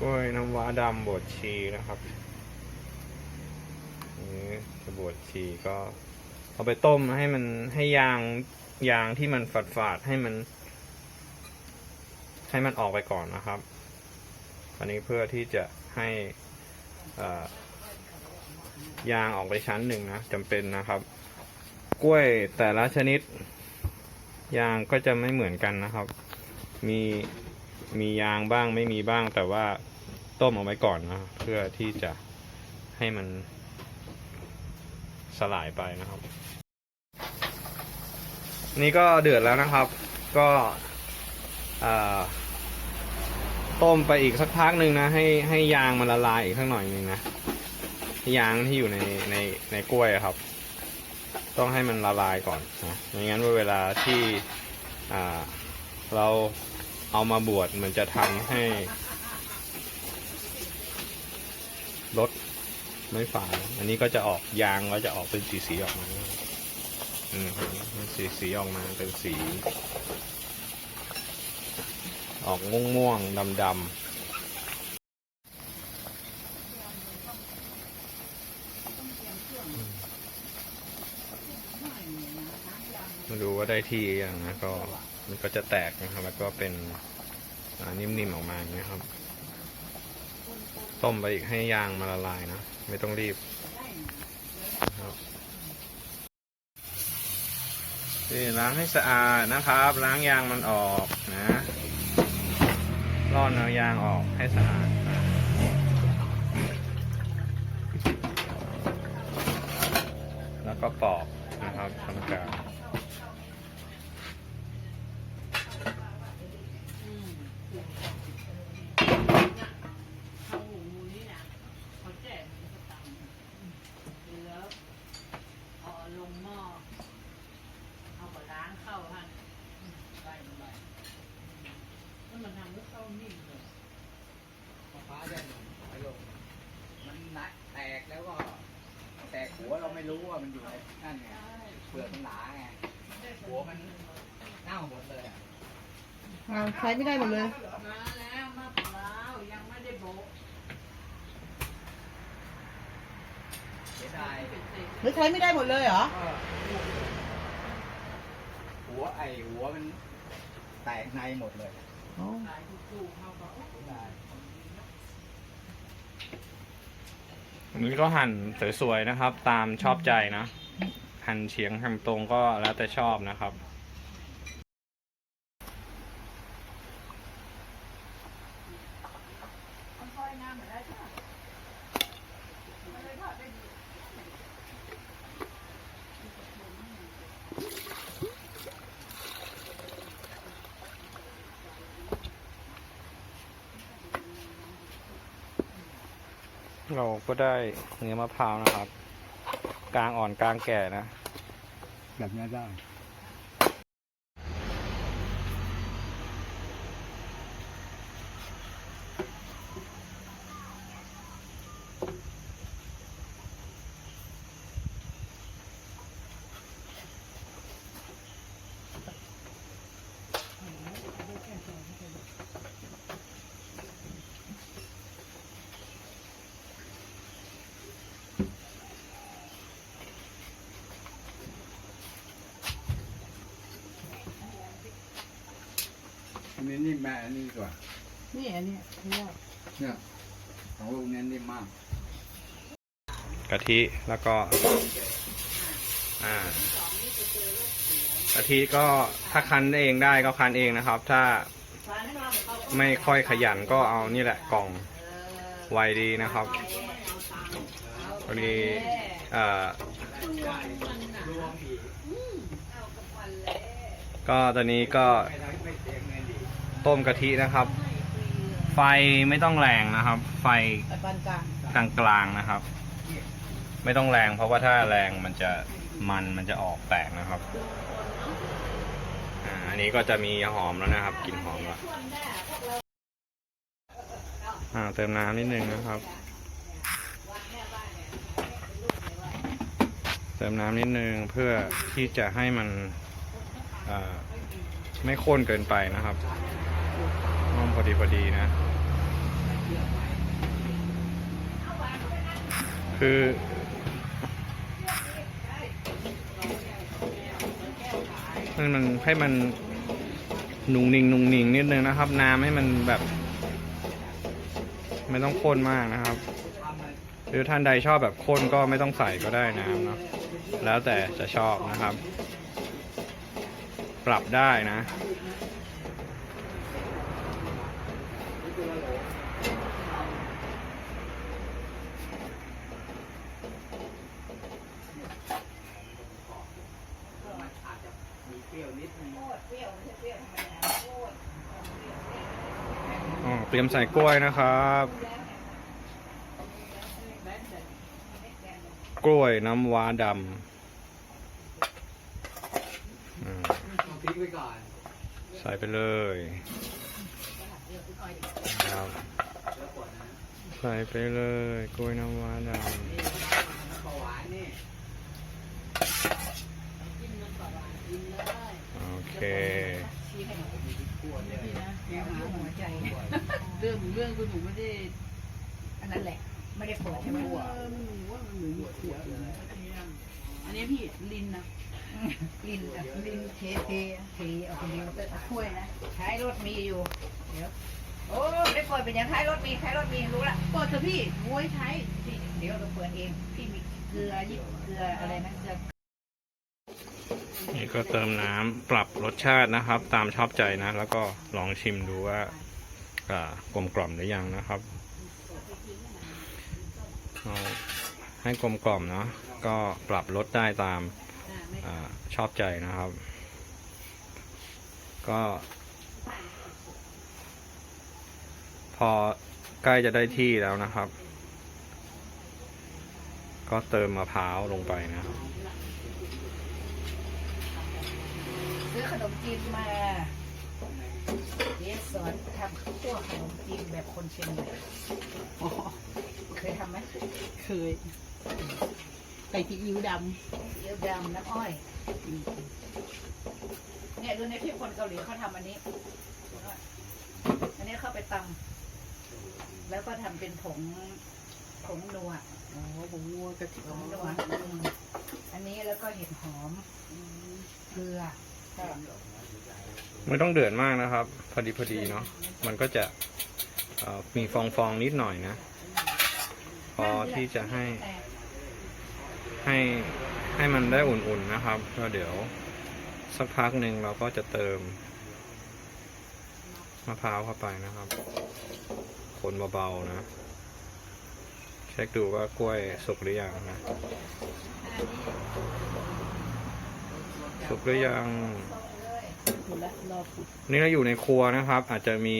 กล้วยน้ำว้าดำบดชีนะครับนี่จะบดชีก็ เอาไปต้มให้มันให้ยางยางที่มันฝาดฝาดให้มัน ให้มันออกไปก่อนนะครับ อันนี้เพื่อที่จะให้ยางออกไปชั้นหนึ่งนะจำเป็นนะครับ กล้วยแต่ละชนิด ยางก็จะไม่เหมือนกันนะครับ มีมียางบ้างไม่มีบ้างแต่ว่า ต้มเอาไว้ก่อนนะเพื่อที่จะให้มันสลายไปนะครับ นี่ก็เดือดแล้วนะครับ ก็ต้มไปอีกสักพักหนึ่งนะ ให้ให้ยางมันละลายอีกสักหน่อยหนึ่งนะยางที่อยู่ในในในกล้วยครับ ต้องให้มันละลายก่อนนะไม่งั้นเวลาที่เราเอามาบวชมันจะทำให้ รถไม่ฝาอันนี้ก็จะออกยางก็จะออกเป็นสีสีออกมาอืมสีสีออกมาเป็นสี ออกม่วงม่วงดำดำๆมาดูว่าได้ที่อยังนะก็มันก็จะแตกนะครับ แล้วก็เป็นนิ่มๆออกมาอย่างนี้ครับ ต้มไปอีกให้ยางมาละลายนะ ไม่ต้องรีบนะครับนี่ล้างให้สะอาดนะครับ ล้างยางมันออกนะร่อนเอายางออกให้สะอาดนะแล้วก็ปอกนะครับทำการ เขาหูมูนี่นะเขาแจกมันก็ตำเหลือเอาลงหม้อเอาไป ล้างเข้าฮะใส่ลงไปแล้วมันทำให้เข้านิ่มเลยฟ้าจะหายลง มันนัดแตกแล้วก็ แตกหัวเราไม่รู้ว่ามันอยู่ในนั่นไงเปลือกมันหนาไงหัวมันเน่าหมดเลยอะอ้าวใช้ไม่ได้หมดเลย มาแล้วมะพร้าวยังไม่ได้โบะเสียดายเป็นเศษหรือใช้ไม่ได้หมดเลยเหรอก็หัว ไอหัวมันแตกในหมดเลยอ๋อขายถูกๆเขาก็โอ้เสียดายอันนี้ก็หั่นสวยๆนะครับ ตามชอบใจนะ หั่นเฉียงหั่นตรงก็แล้วแต่ชอบนะครับ ค่อยๆน้ำเหมือนได้ใช่ไหมมันเลยทอดได้ดี เราก็ได้เนื้อมะพร้าวนะครับ กลางอ่อนกลางแก่นะ แบบนี้ได้ อันนี้นิ่มแม่อันนี้ดีกว่านี่อันเนี้ยที่ว่าเนี่ยของลูกเนี้นิ่มมากกะทิแล้วก็ อ่ากะทิก็ถ้าคั้นเองได้ก็คั้นเองนะครับ ถ้าไม่ค่อยขยันก็เอานี่แหละกล่องไวดีนะครับพอดีเอ่อก็ตอนนี้ก็ ต้มกะทินะครับ ไฟไม่ต้องแรงนะครับ ไฟปานกลางกลางๆนะครับ ไม่ต้องแรง เพราะว่าถ้าแรงมันจะมันมันจะออกแตกนะครับอ่าอันนี้ก็จะมีหอมแล้วนะครับกลิ่นหอมแล้วอ่าเติมน้ำนิดนึงนะครับ เติมน้ำนิดนึงเพื่อที่จะให้มันอ่าไม่ข้นเกินไปนะครับ พอดีพอดีนะ คือมันมันให้มันหนุ่งนิงหนุ่งนิงนิดนึงนะครับ น้ำให้มันแบบ ไม่ต้องข้นมากนะครับ หรือท่านใดชอบแบบข้นก็ไม่ต้องใส่ก็ได้น้ำเนาะแล้วแต่จะชอบนะครับ ปรับได้นะ เตรียมใส่กล้วยนะครับ กล้วยน้ำว้าดำใส่ไปเลยครับใส่ไปเลยกล้วยน้ำว้าดำเบาหวานนี่ำโอเคขวด เลยแกหาหัวใจเรื่องเรื่องคุณหนูไม่ได้อันนั้นแหละ ไม่ได้เปิดใช่ไหมเออหนูว่ามันหนูมีขวดอยู่นะอันนี้พี่ลินนะลินอะลินเทเทเทเอาคนเดียวถ้วยนะท้ายรถมีอยู่ เดี๋ยว โอ้ได้เปิดเป็นยังท้ายรถมีท้ายรถมีรู้ละเปิดเถอะพี่ไว้ใช้พี่เดี๋ยวเราเปิดเองพี่มีเกลือยิบเกลืออะไรนะเกลือนี่ก็เติมน้ำปรับรสชาตินะครับ ตามชอบใจนะ แล้วก็ลองชิมดูว่าอ่า กลมกล่อมหรือยังนะครับเอาให้กลมกล่อมเนาะก็ปรับรสได้ตามอชอบใจนะครับ ก็ พอใกล้จะได้ที่แล้วนะครับ ก็เติมมะพร้าวลงไปนะครับซื้อขนมจีนมา เดี๋ยวสอนทำข้าวคั่วขนมจีนแบบคนเชียงใหม่เคยทำไหมเคยใส่ซีอิ๊วดเยียวดำน้ำอ้อยเนี่ยดูในที่คนเกาหลีเขาทำอันนี้อันนี้เข้าไปตำแล้วก็ทำเป็นผงผงนัวอ๋อผมงัวกะทิผงนัวอืมอันนี้แล้วก็เห็ดหอมเกลือ ไม่ต้องเดือดมากนะครับ พอดีพอดีเนาะมันก็จะมีฟองฟองนิดหน่อยนะ พอที่จะให้ ให้ให้มันได้อุ่นๆนะครับก็เดี๋ยวสักพักหนึ่งเราก็จะเติมมะพร้าวเข้าไปนะครับ คนเบาๆนะ เช็คดูว่ากล้วยสุกหรือยังนะ สุกหรือยังถูกแล้วรอฝึกนี่เราอยู่ในครัวนะครับ อาจจะมี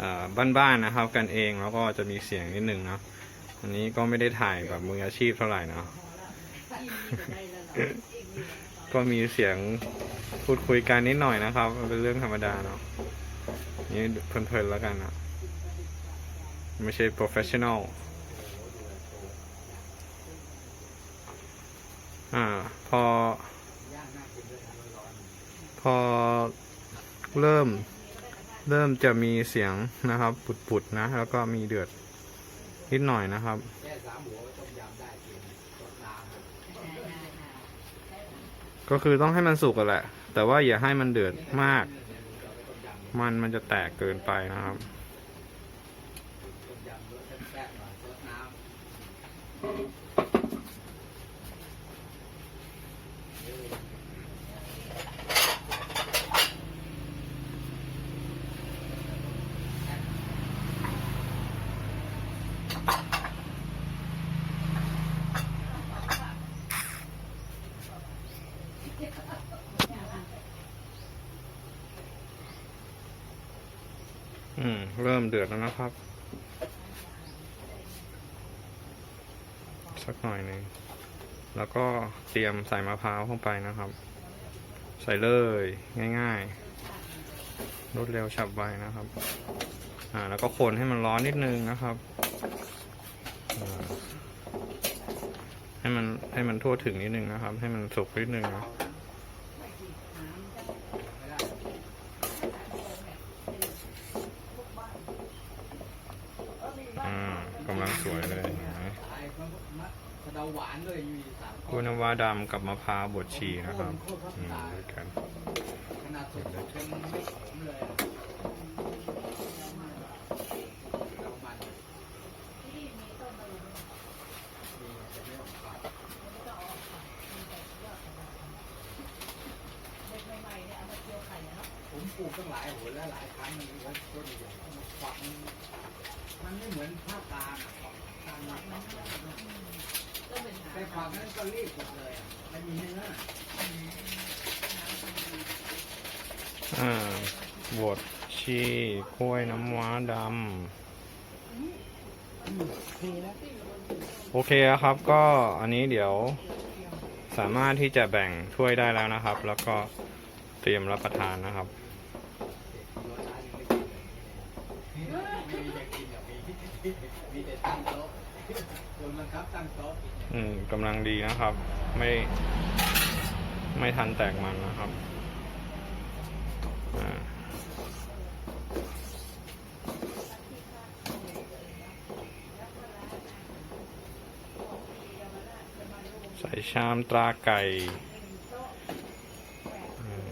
อ่าบ้านๆนะครับ กันเองแล้วก็จะมีเสียงนิดนึงเนาะอันนี้ก็ไม่ได้ถ่ายแบบมืออาชีพเท่าไหร่เนาะก็มีเสียงพูดคุยกันนิดหน่อยนะครับมันเป็นเรื่องธรรมดาเนาะนี่เพลินๆแล้วกันนะไม่ใช่ professional อ่า พอ พอเริ่มเริ่มจะมีเสียงนะครับ ปุดๆนะ แล้วก็มีเดือดนิดหน่อยนะครับก็คือต้องให้มันสุกกันแหละ แต่ว่าอย่าให้มันเดือดมาก มันมันจะแตกเกินไปนะครับต้มยำรสแซ่บๆหน่อยรสน้ำ อืม เริ่มเดือดแล้วนะครับ สักหน่อยหนึ่งแล้วก็เตรียมใส่มะพร้าวเข้าไปนะครับ ใส่เลยง่ายๆรวดเร็วฉับไวนะครับ อ่าแล้วก็คนให้มันร้อนนิดนึงนะครับให้มันให้มันทั่วถึงนิดนึงนะครับ ให้มันสุกนิดนึงนะ อ่ากำลังสวยเลยเห็นไหมไอ้คนด้วยมีสามกล้วยน้ำว้าดำกับมะพร้าวบดชีนะครับโคตรอืมตายด้วยกันขนาดสดๆจนไม่ขมเลยอะเรามันมีแต่ไม่ออกฝาดใหม่ๆเนี่ยเอามาเจียวไข่เนาะผมปลูกตั้งหลายโหนแล้วหลายครั้งมันก็ต้นใหญ่ๆมันฝักมันมันไม่เหมือนภาคกลางอะฝัก กลางมันก็เป็นหากนั้นก็รีบหมดเลยอะไม่มีเนื้ออ่าบดชีกล้วยน้ำว้าดเทแล้วำ โอเคครับ ก็อันนี้เดี๋ยว สามารถที่จะแบ่งถ้วยได้แล้วนะครับ แล้วก็เตรียมรับประทานนะครับ รสชาติยังไม่กินเลยไม่มีจะกินหรอกมีมีแต่ตั้งโต๊ะโดนบังคับตั้งโต๊ะกิน อืมกำลังดีนะครับ ไม่ ไม่ทันแตกมันนะครับใส่ชามตราไก่อืม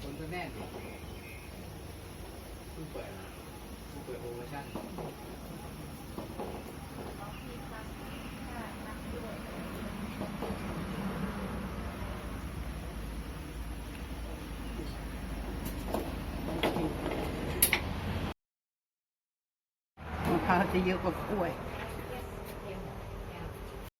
คนก็แน่นดิเพิ่งเปิดเพิ่งเปิดโปรโมชั่นมะพร้าวจะเยอะกว่ากล้วย